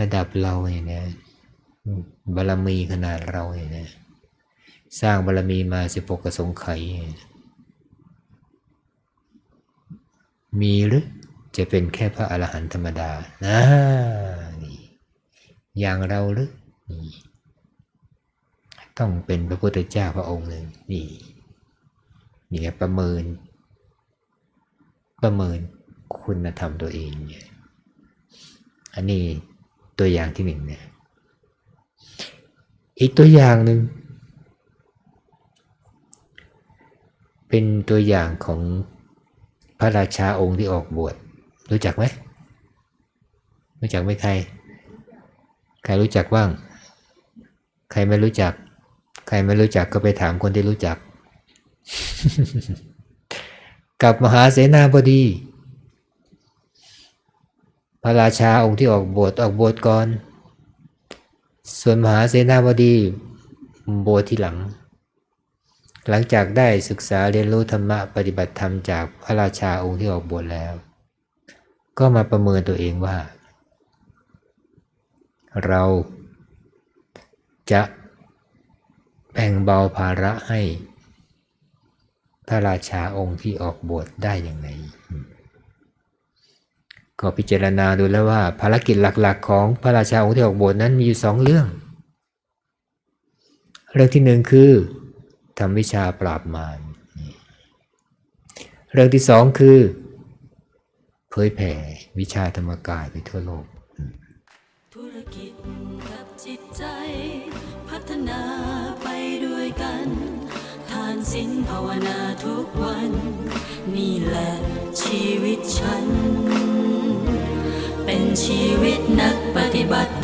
ระดับเราเนี่ยนะบารมีขนาดเราเนี่ยนะสร้างบารมีมาสิบหกกระสงไขมีหรือจะเป็นแค่พระอรหันต์ธรรมดานะอย่างเราหรือต้องเป็นพระพุทธเจ้าพระองค์หนึ่งนี่นี่ประเมิน ประเมินคุณธรรมตัวเอง อันนี้ ตัวอย่างที่หนึ่งเนี่ยอีกตัวอย่างหนึ่งเป็นตัวอย่างของพระราชาองค์ที่ออกบวชรู้จักไหมรู้จักไหมใคร ใครรู้จักบ้าง ใครไม่รู้จัก ใครไม่รู้จักก็ไปถามคนที่รู้จัก กับมหาเสนาบดี ระราชาองค์ที่ออกบวชออกบวชก่อน ส่วนมหาเสนาบดีบวชที่หลัง หลังจากได้ศึกษาเรียนรู้ธรรมะปฏิบัติธรรมจากพระราชาองค์ที่ออกบวชแล้ว ก็มาประเมินตัวเองว่า เราจะแบ่งเบาภาระให้พระราชาองค์ที่ออกบวชได้อย่างไร ก็พิจารณาดูแล้วว่า ภารกิจหลักๆ ของพระราชาองค์ที่ออกบวชนั้นมีอยู่สองเรื่อง เรื่องที่หนึ่งคือทำวิชาปราบมารเรื่องที่สองคือ เผยแผ่วิชาธรรมกายไปทั่วโลก ธุรกิจกับจิตใจ พัฒนาไปด้วยกัน ทานศีลภาวนาทุกวัน นี่แหละชีวิตฉัน ชีวิตนักปฏิบัติ